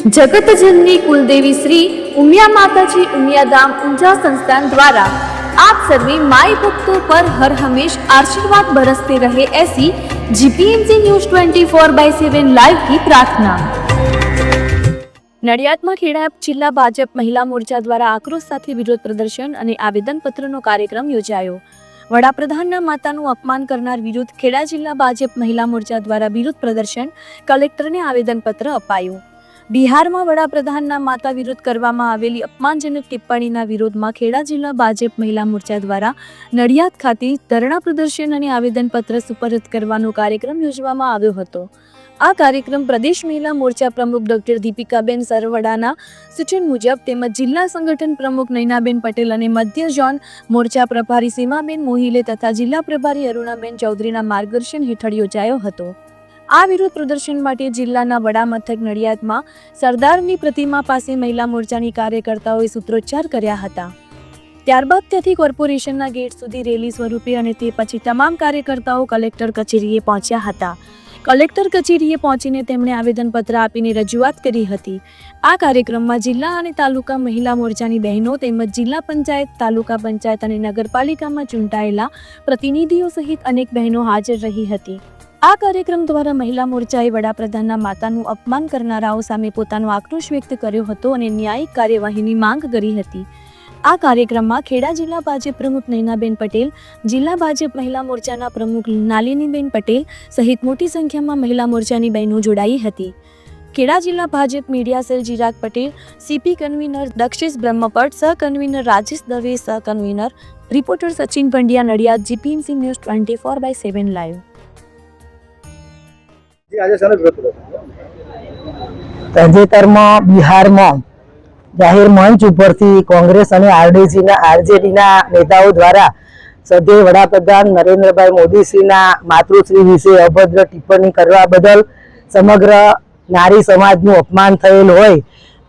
જગતજનની કુલદેવી શ્રી ઉમિયા માતાજી ઉમિયાધામ ઊંઝા સંસ્થાન દ્વારા આપ સર્વે માય ભક્તો પર હર હંમેશ આશીર્વાદ બરસતે રહે એસી GPMC news twenty four by seven live કી પ્રાર્થના. નડિયાદમાં ખેડા જિલ્લા ભાજપ મહિલા મોરચા દ્વારા આક્રોશ સાથે વિરોધ પ્રદર્શન અને આવેદનપત્રનો કાર્યક્રમ યોજાયો. વડાપ્રધાનના માતાનું અપમાન કરનાર વિરુદ્ધ ખેડા જિલ્લા ભાજપ મહિલા મોરચા દ્વારા વિરોધ પ્રદર્શન કલેક્ટરને આવેદનપત્ર અપાયું. બિહારમાં વડાપ્રધાનના માતા વિરુદ્ધ કરવામાં આવેલી અપમાનજનક ટિપ્પણીના વિરોધમાં ખેડા જિલ્લા ભાજપ મહિલા મોરચા દ્વારા નડિયાદ ખાતે ધરણા પ્રદર્શન અને આવેદનપત્ર સુપરત કરવાનો કાર્યક્રમ યોજવામાં આવ્યો હતો. આ કાર્યક્રમ પ્રદેશ મહિલા મોરચા પ્રમુખ ડોક્ટર દીપિકાબેન સરવડાના સૂચન મુજબ તેમજ જિલ્લા સંગઠન પ્રમુખ નૈનાબેન પટેલ અને મધ્ય ઝોન મોરચા પ્રભારી સીમાબેન મોહિલે તથા જિલ્લા પ્રભારી અરુણાબેન ચૌધરીના માર્ગદર્શન હેઠળ યોજાયો હતો. આ વિરોધ પ્રદર્શન માટે જિલ્લાના વડા મથક નડિયાદમાં સરદારની પ્રતિમા પાસે મહિલા મોરચાની કાર્યકર્તાઓએ સૂત્રોચ્ચાર કર્યા હતા. ત્યારબાદ ત્યાંથી કોર્પોરેશનના ગેટ સુધી રેલી સ્વરૂપે અને તે પછી તમામ કાર્યકર્તાઓ કલેક્ટર કચેરીએ પહોંચ્યા હતા. કલેક્ટર કચેરીએ પહોંચીને તેમણે આવેદનપત્ર આપીને રજૂઆત કરી હતી. આ કાર્યક્રમમાં જિલ્લા અને તાલુકા મહિલા મોરચાની બહેનો તેમજ જિલ્લા પંચાયત, તાલુકા પંચાયત અને નગરપાલિકામાં ચૂંટાયેલા પ્રતિનિધિઓ સહિત અનેક બહેનો હાજર રહી હતી. આ કાર્યક્રમ દ્વારા મહિલા મોરચાએ વડાપ્રધાનના માતાનું અપમાન કરનારાઓ સામે પોતાનો આક્રોશ વ્યક્ત કર્યો હતો અને ન્યાયિક કાર્યવાહીની માંગ કરી હતી. આ કાર્યક્રમમાં ખેડા જિલ્લા ભાજપ પ્રમુખ નૈનાબેન પટેલ, જિલ્લા ભાજપ મહિલા મોરચાના પ્રમુખ નાલિનીબેન પટેલ સહિત મોટી સંખ્યામાં મહિલા મોરચાની બહેનો જોડાઈ હતી. ખેડા જિલ્લા Bhajap media cell Chirag Patel, CP convener Dakshish Brahmbhatt, સહ કન્વીનર રાજેશ દવે, સહ convener reporter Sachin Pandya, Nadiad GPMC news twenty four by seven live. તાજેતરમાં બિહારમાં જાહેર મંચ ઉપરથી કોંગ્રેસ અને આરડીસીના આરજેડીના નેતાઓ દ્વારા સદ્ય વડાપ્રધાન નરેન્દ્રભાઈ મોદીશ્રીના માતૃશ્રી વિશે અભદ્ર ટિપ્પણી કરવા બદલ સમગ્ર નારી સમાજનું અપમાન થયેલ હોય.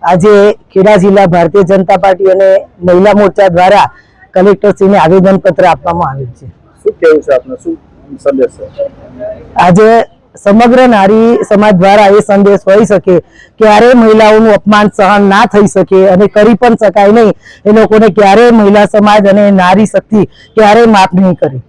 આજે ખેડા જિલ્લા ભારતીય જનતા પાર્ટી અને મહિલા મોરચા દ્વારા કલેક્ટરશ્રીને આવેદનપત્ર આપવામાં આવ્યું છે. શું કહેવું છે આપનું? શું સંદેશ છે? આજે સમગ્ર નારી સમાજ દ્વારા એ સંદેશ હોઈ શકે. ક્યારે મહિલાઓનું અપમાન સહન ના થઈ શકે અને કરી પણ શકાય નહીં. એ લોકોને ક્યારે મહિલા સમાજ અને નારી શક્તિ ક્યારે માફ નહીં કરે.